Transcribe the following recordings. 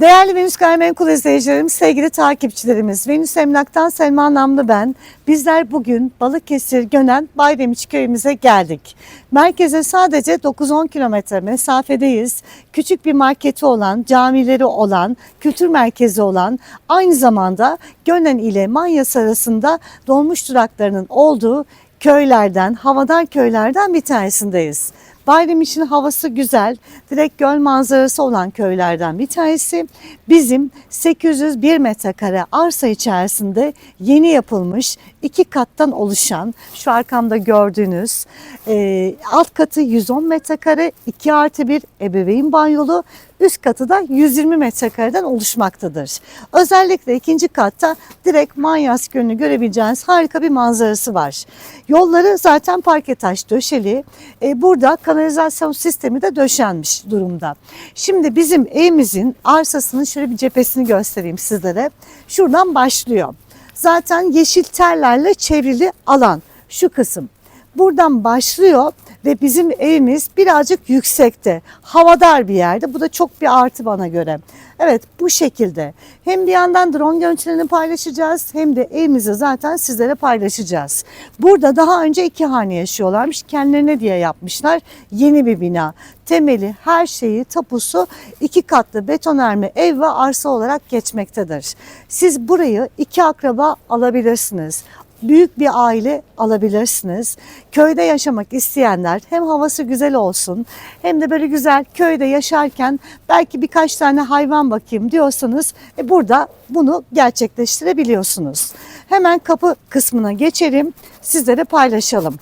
Değerli Venüs Gayrimenkul izleyicilerimiz, sevgili takipçilerimiz, Venüs Emlak'tan Selma Namlı ben. Bizler bugün Balıkesir Gönen Bayramiç köyümüze geldik. Merkeze sadece 9-10 kilometre mesafedeyiz. Küçük bir marketi olan, camileri olan, kültür merkezi olan, aynı zamanda Gönen ile Manyas arasında dolmuş duraklarının olduğu köylerden, havadar köylerden bir tanesindeyiz. Bayram için havası güzel, direkt göl manzarası olan köylerden bir tanesi. Bizim 801 metrekare arsa içerisinde yeni yapılmış iki kattan oluşan şu arkamda gördüğünüz e, alt katı 110 metrekare 2 artı 1 ebeveyn banyolu üst katı da 120 metrekareden oluşmaktadır. Özellikle ikinci katta direkt Manyas Gölü'nü görebileceğiniz harika bir manzarası var. Yolları zaten parke taş döşeli. E, burada kanalizasyon sistemi de döşenmiş durumda. Şimdi bizim evimizin arsasının şöyle bir cephesini göstereyim sizlere. Şuradan başlıyor. Zaten yeşil tellerle çevrili alan şu kısım. Buradan başlıyor ve bizim evimiz birazcık yüksekte, havadar bir yerde. Bu da çok bir artı bana göre. Evet bu şekilde. Hem bir yandan drone görüntülerini paylaşacağız hem de evimizi zaten sizlere paylaşacağız. Burada daha önce iki hane yaşıyorlarmış. Kendilerine diye yapmışlar. Yeni bir bina. Temeli, her şeyi, tapusu iki katlı betonarme ev ve arsa olarak geçmektedir. Siz burayı iki akraba alabilirsiniz büyük bir aile alabilirsiniz. Köyde yaşamak isteyenler hem havası güzel olsun hem de böyle güzel köyde yaşarken belki birkaç tane hayvan bakayım diyorsanız e burada bunu gerçekleştirebiliyorsunuz. Hemen kapı kısmına geçelim sizlere paylaşalım.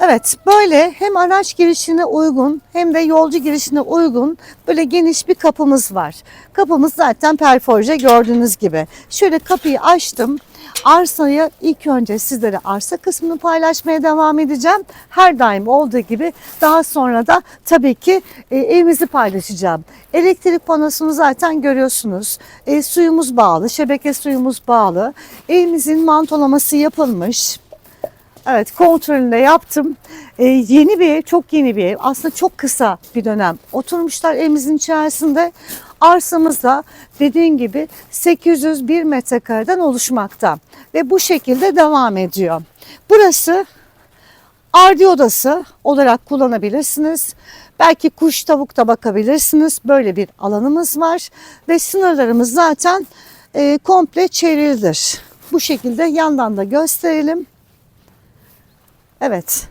Evet böyle hem araç girişine uygun hem de yolcu girişine uygun böyle geniş bir kapımız var. Kapımız zaten perforje gördüğünüz gibi. Şöyle kapıyı açtım. Arsayı ilk önce sizlere arsa kısmını paylaşmaya devam edeceğim. Her daim olduğu gibi daha sonra da tabii ki e, evimizi paylaşacağım. Elektrik panosunu zaten görüyorsunuz. E, suyumuz bağlı, şebeke suyumuz bağlı. Evimizin mantolaması yapılmış. Evet kontrolünü de yaptım. Ee, yeni bir çok yeni bir ev. Aslında çok kısa bir dönem oturmuşlar evimizin içerisinde. Arsamız da dediğim gibi 801 metrekareden oluşmakta. Ve bu şekilde devam ediyor. Burası ardi odası olarak kullanabilirsiniz. Belki kuş tavuk da bakabilirsiniz. Böyle bir alanımız var. Ve sınırlarımız zaten e, komple çevrilidir. Bu şekilde yandan da gösterelim. Evet.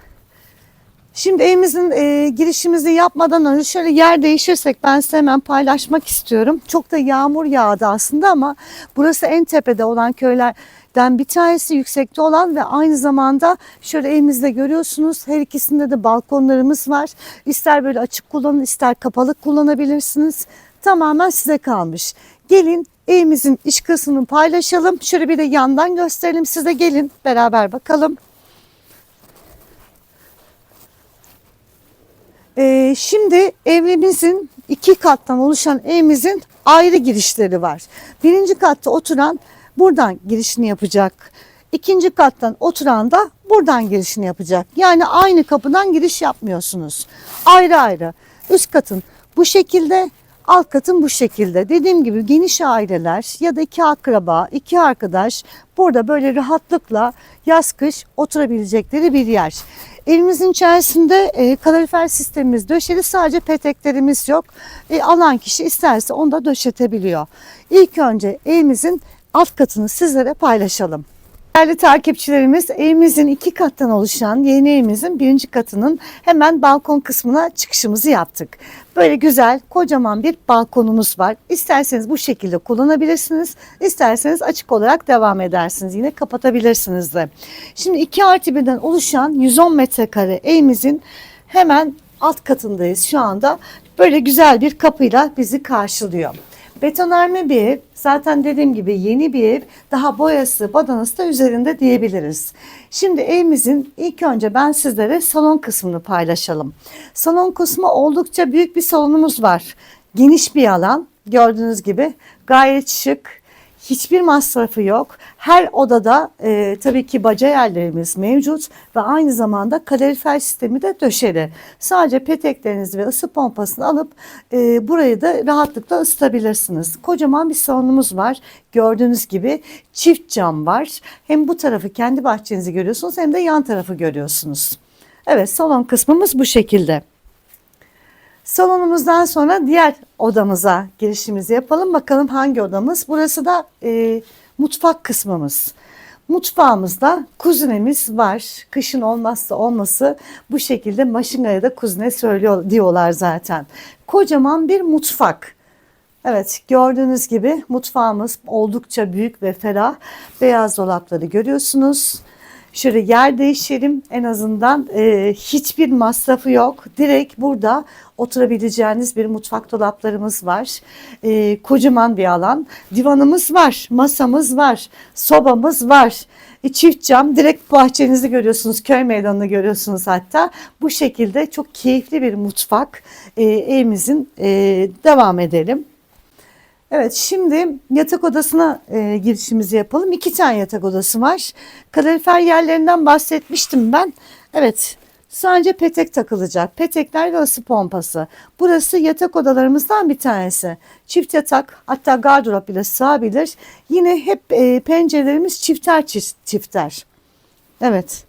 Şimdi evimizin e, girişimizi yapmadan önce şöyle yer değişirsek ben size hemen paylaşmak istiyorum. Çok da yağmur yağdı aslında ama burası en tepede olan köylerden bir tanesi yüksekte olan ve aynı zamanda şöyle evimizde görüyorsunuz her ikisinde de balkonlarımız var. İster böyle açık kullanın ister kapalı kullanabilirsiniz. Tamamen size kalmış. Gelin evimizin iç kısmını paylaşalım. Şöyle bir de yandan gösterelim size gelin beraber bakalım. Ee, şimdi evimizin iki kattan oluşan evimizin ayrı girişleri var. Birinci katta oturan buradan girişini yapacak. İkinci kattan oturan da buradan girişini yapacak. Yani aynı kapıdan giriş yapmıyorsunuz. Ayrı ayrı. Üst katın bu şekilde, alt katın bu şekilde. Dediğim gibi geniş aileler ya da iki akraba, iki arkadaş burada böyle rahatlıkla yaz kış oturabilecekleri bir yer. Evimizin içerisinde e, kalorifer sistemimiz döşeli sadece peteklerimiz yok. E, alan kişi isterse onu da döşetebiliyor. İlk önce evimizin alt katını sizlere paylaşalım. Değerli takipçilerimiz evimizin iki kattan oluşan yeni evimizin birinci katının hemen balkon kısmına çıkışımızı yaptık. Böyle güzel kocaman bir balkonumuz var. İsterseniz bu şekilde kullanabilirsiniz. İsterseniz açık olarak devam edersiniz. Yine kapatabilirsiniz de. Şimdi 2 artı birden oluşan 110 metrekare evimizin hemen alt katındayız şu anda. Böyle güzel bir kapıyla bizi karşılıyor. Betonarme bir ev. Zaten dediğim gibi yeni bir ev. Daha boyası, badanası da üzerinde diyebiliriz. Şimdi evimizin ilk önce ben sizlere salon kısmını paylaşalım. Salon kısmı oldukça büyük bir salonumuz var. Geniş bir alan. Gördüğünüz gibi gayet şık. Hiçbir masrafı yok. Her odada e, tabii ki baca yerlerimiz mevcut ve aynı zamanda kalorifer sistemi de döşeli. Sadece peteklerinizi ve ısı pompasını alıp e, burayı da rahatlıkla ısıtabilirsiniz. Kocaman bir salonumuz var. Gördüğünüz gibi çift cam var. Hem bu tarafı kendi bahçenizi görüyorsunuz hem de yan tarafı görüyorsunuz. Evet salon kısmımız bu şekilde. Salonumuzdan sonra diğer odamıza girişimizi yapalım. Bakalım hangi odamız? Burası da e, mutfak kısmımız. Mutfağımızda kuzinemiz var. Kışın olmazsa olması bu şekilde maşingaya da kuzine söylüyor diyorlar zaten. Kocaman bir mutfak. Evet gördüğünüz gibi mutfağımız oldukça büyük ve ferah. Beyaz dolapları görüyorsunuz. Şöyle yer değişelim en azından e, hiçbir masrafı yok. Direkt burada oturabileceğiniz bir mutfak dolaplarımız var. E, kocaman bir alan. Divanımız var, masamız var, sobamız var. E, çift cam direkt bahçenizi görüyorsunuz, köy meydanını görüyorsunuz hatta. Bu şekilde çok keyifli bir mutfak e, evimizin e, devam edelim. Evet şimdi yatak odasına e, girişimizi yapalım. İki tane yatak odası var. Kalorifer yerlerinden bahsetmiştim ben. Evet sadece petek takılacak. Petekler ve ısı pompası. Burası yatak odalarımızdan bir tanesi. Çift yatak hatta gardırop bile sığabilir. Yine hep e, pencerelerimiz çifter çift- çifter. Evet.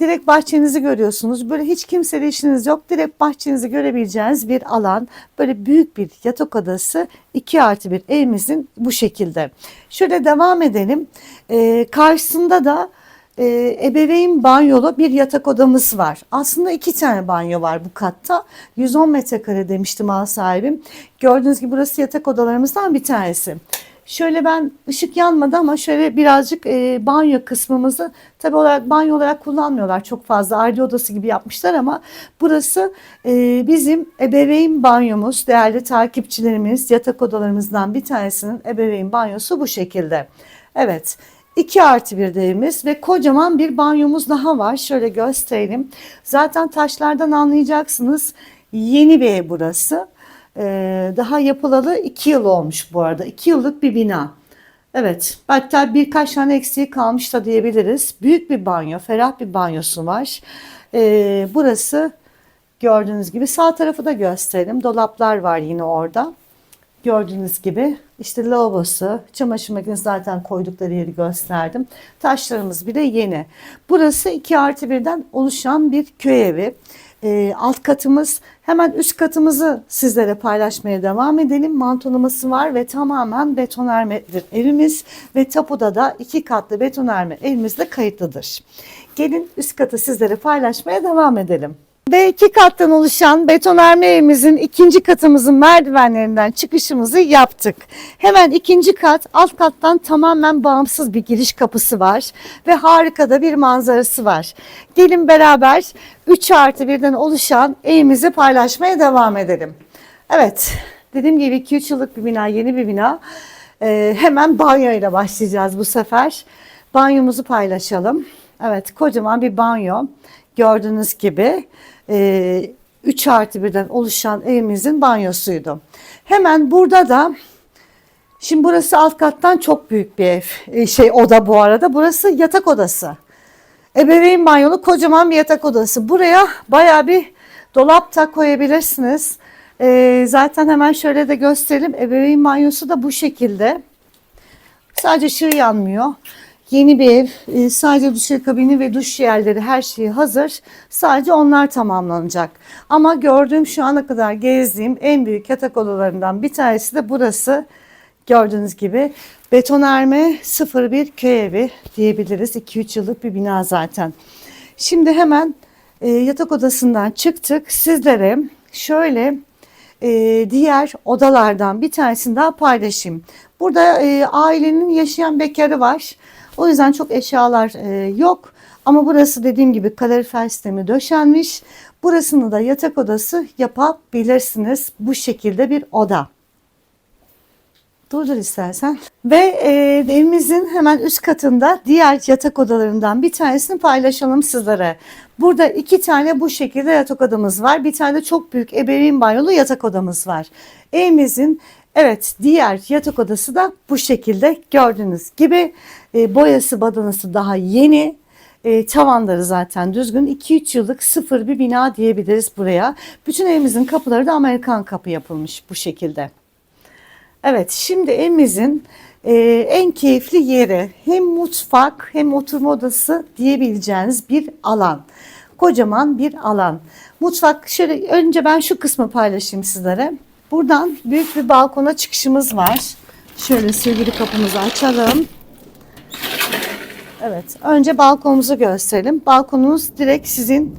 Direkt bahçenizi görüyorsunuz. Böyle hiç kimseyle işiniz yok. Direkt bahçenizi görebileceğiniz bir alan. Böyle büyük bir yatak odası. 2 artı bir evimizin bu şekilde. Şöyle devam edelim. Ee, karşısında da e, ebeveyn banyolu bir yatak odamız var. Aslında iki tane banyo var bu katta. 110 metrekare demişti mal sahibim. Gördüğünüz gibi burası yatak odalarımızdan bir tanesi. Şöyle ben ışık yanmadı ama şöyle birazcık e, banyo kısmımızı tabi olarak banyo olarak kullanmıyorlar çok fazla aile odası gibi yapmışlar ama burası e, bizim ebeveyn banyomuz değerli takipçilerimiz yatak odalarımızdan bir tanesinin ebeveyn banyosu bu şekilde. Evet 2 artı bir evimiz ve kocaman bir banyomuz daha var şöyle göstereyim zaten taşlardan anlayacaksınız yeni bir ev burası. Ee, daha yapılalı 2 yıl olmuş bu arada. 2 yıllık bir bina. Evet, hatta birkaç tane eksiği kalmış da diyebiliriz. Büyük bir banyo, ferah bir banyosu var. Ee, burası gördüğünüz gibi sağ tarafı da gösterelim. Dolaplar var yine orada. Gördüğünüz gibi işte lavabosu, çamaşır makinesi zaten koydukları yeri gösterdim. Taşlarımız bile yeni. Burası 2 artı birden oluşan bir köy evi. Ee, alt katımız hemen üst katımızı sizlere paylaşmaya devam edelim. Mantolaması var ve tamamen betonarmedir evimiz ve tapuda da iki katlı betonarme evimizde kayıtlıdır. Gelin üst katı sizlere paylaşmaya devam edelim. Ve iki kattan oluşan betonarme evimizin ikinci katımızın merdivenlerinden çıkışımızı yaptık. Hemen ikinci kat alt kattan tamamen bağımsız bir giriş kapısı var ve harika da bir manzarası var. Gelin beraber 3 artı birden oluşan evimizi paylaşmaya devam edelim. Evet dediğim gibi 2-3 yıllık bir bina yeni bir bina. Ee, hemen banyo ile başlayacağız bu sefer. Banyomuzu paylaşalım. Evet kocaman bir banyo gördüğünüz gibi e, 3 artı birden oluşan evimizin banyosuydu. Hemen burada da şimdi burası alt kattan çok büyük bir ev e, şey oda bu arada burası yatak odası. Ebeveyn banyolu kocaman bir yatak odası. Buraya baya bir dolap da koyabilirsiniz. E, zaten hemen şöyle de gösterelim. Ebeveyn banyosu da bu şekilde. Sadece ışığı yanmıyor. Yeni bir ev, e, sadece duş kabini ve duş yerleri her şeyi hazır. Sadece onlar tamamlanacak. Ama gördüğüm şu ana kadar gezdiğim en büyük yatak odalarından bir tanesi de burası. Gördüğünüz gibi betonarme 01 köy evi diyebiliriz. 2-3 yıllık bir bina zaten. Şimdi hemen e, yatak odasından çıktık. Sizlere şöyle e, diğer odalardan bir tanesini daha paylaşayım. Burada e, ailenin yaşayan bekarı var. O yüzden çok eşyalar e, yok. Ama burası dediğim gibi kalorifer sistemi döşenmiş. Burasını da yatak odası yapabilirsiniz. Bu şekilde bir oda. Durdur istersen. Ve e, evimizin hemen üst katında diğer yatak odalarından bir tanesini paylaşalım sizlere. Burada iki tane bu şekilde yatak odamız var. Bir tane de çok büyük ebeveyn banyolu yatak odamız var. Evimizin Evet, diğer yatak odası da bu şekilde gördüğünüz gibi e, boyası badanası daha yeni. E, tavanları zaten düzgün. 2-3 yıllık sıfır bir bina diyebiliriz buraya. Bütün evimizin kapıları da Amerikan kapı yapılmış bu şekilde. Evet, şimdi evimizin e, en keyifli yeri hem mutfak hem oturma odası diyebileceğiniz bir alan. Kocaman bir alan. Mutfak şöyle önce ben şu kısmı paylaşayım sizlere. Buradan büyük bir balkona çıkışımız var. Şöyle sevgili kapımızı açalım. Evet, önce balkonumuzu gösterelim. Balkonumuz direkt sizin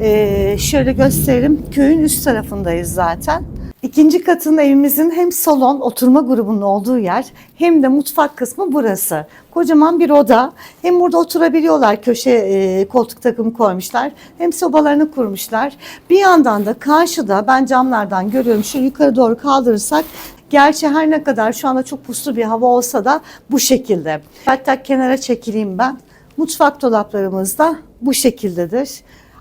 eee, şöyle gösterelim. Köyün üst tarafındayız zaten. İkinci katın evimizin hem salon, oturma grubunun olduğu yer hem de mutfak kısmı burası. Kocaman bir oda. Hem burada oturabiliyorlar, köşe eee, koltuk takımı koymuşlar. Hem sobalarını kurmuşlar. Bir yandan da karşıda ben camlardan görüyorum. Şu yukarı doğru kaldırırsak Gerçi her ne kadar şu anda çok puslu bir hava olsa da bu şekilde. Hatta kenara çekileyim ben. Mutfak dolaplarımız da bu şekildedir.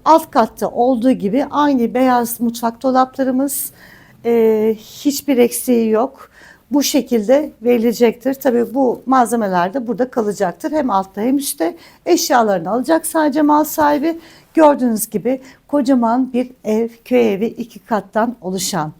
Alt katta olduğu gibi aynı beyaz mutfak dolaplarımız e, hiçbir eksiği yok. Bu şekilde verilecektir. Tabii bu malzemeler de burada kalacaktır. Hem altta hem üstte eşyalarını alacak sadece mal sahibi. Gördüğünüz gibi kocaman bir ev, köy evi iki kattan oluşan.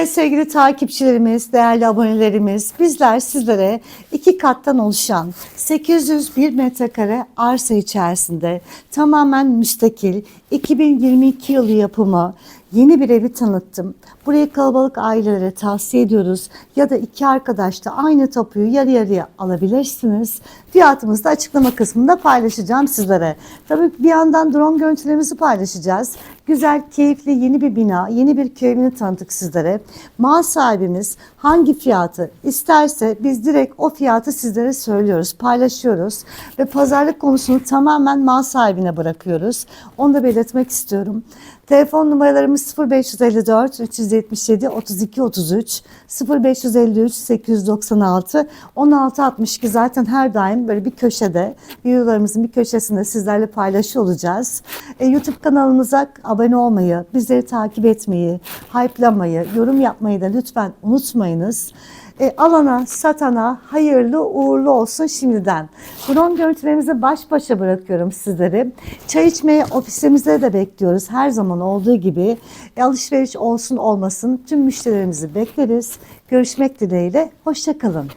Sevgili takipçilerimiz, değerli abonelerimiz, bizler sizlere iki kattan oluşan 801 metrekare arsa içerisinde tamamen müstakil 2022 yılı yapımı yeni bir evi tanıttım. Burayı kalabalık ailelere tavsiye ediyoruz ya da iki arkadaş da aynı tapuyu yarı yarıya alabilirsiniz. Fiyatımızı da açıklama kısmında paylaşacağım sizlere. Tabii bir yandan drone görüntülerimizi paylaşacağız. Güzel, keyifli yeni bir bina, yeni bir köy evini tanıttık sizlere. Mal sahibimiz hangi fiyatı isterse biz direkt o fiyatı sizlere söylüyoruz, paylaşıyoruz. Ve pazarlık konusunu tamamen mal sahibine bırakıyoruz. Onu da belirtmek istiyorum. Telefon numaralarımız 0554 377 32 33 0553 896 16 62 zaten her daim böyle bir köşede videolarımızın bir köşesinde sizlerle paylaşıyor olacağız. E, YouTube kanalımıza abone olmayı, bizleri takip etmeyi, hype'lamayı, yorum yapmayı da lütfen unutmayınız. E, alana, satana hayırlı uğurlu olsun şimdiden. Drone görüntülerimizi baş başa bırakıyorum sizleri. Çay içmeye ofisimizde de bekliyoruz. Her zaman olduğu gibi E, alışveriş olsun olmasın tüm müşterilerimizi bekleriz. Görüşmek dileğiyle. Hoşçakalın.